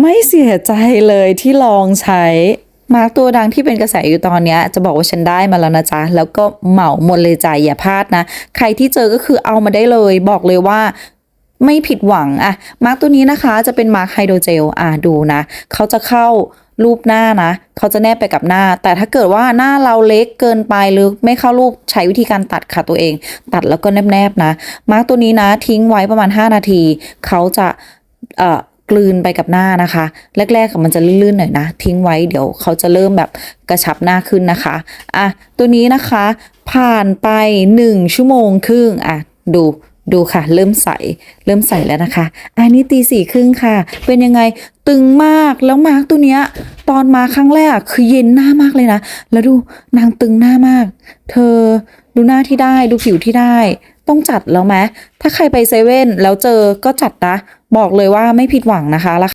ไม่เสียใจเลยที่ลองใช้ มาร์กตัวดังที่เป็นกระแสอยู่ตอนนี้จะบอกว่าฉันได้มาแล้วนะจ๊ะ แล้วก็เหมาหมดเลยจ้ะอย่าพลาดนะ ใครที่เจอก็คือเอามาได้เลย บอกเลยว่าไม่ผิดหวังอะมาร์กตัวนี้นะคะจะเป็นมาร์กไฮโดรเจลอะดูนะ เขาจะเข้ารูปหน้านะ เขาจะแนบไปกับหน้า แต่ถ้าเกิดว่าหน้าเราเล็กเกินไปหรือไม่เข้ารูปใช้วิธีการตัดค่ะตัวเอง ตัดแล้วก็แนบๆนะ มาร์กตัวนี้นะทิ้งไว้ประมาณ 5 นาที เขาจะเอ่อ กลืนไปกับหน้านะคะ แรกๆมันจะลื่นๆหน่อยนะ ทิ้งไว้เดี๋ยวเขาจะเริ่มแบบกระชับหน้าขึ้นนะคะอะตัวนี้นะคะ ผ่านไป 1 ชั่วโมงครึ่งอะดูดูค่ะ เริ่มใสเริ่มใสแล้วนะคะ อันนี้ตีสี่ครึ่งค่ะ เป็นยังไงตึงมากแล้วมาร์กตัวเนี้ย ตอนมาครั้งแรกคือเย็นหน้ามากเลยนะ แล้วดูนางตึงหน้ามาก เธอดูหน้าที่ได้ดูผิวที่ได้ ต้องจัดแล้วไหมถ้าใครไปเซเว่นแล้วเจอก็จัดนะ บอกเลยว่าไม่ผิดหวังนะคะ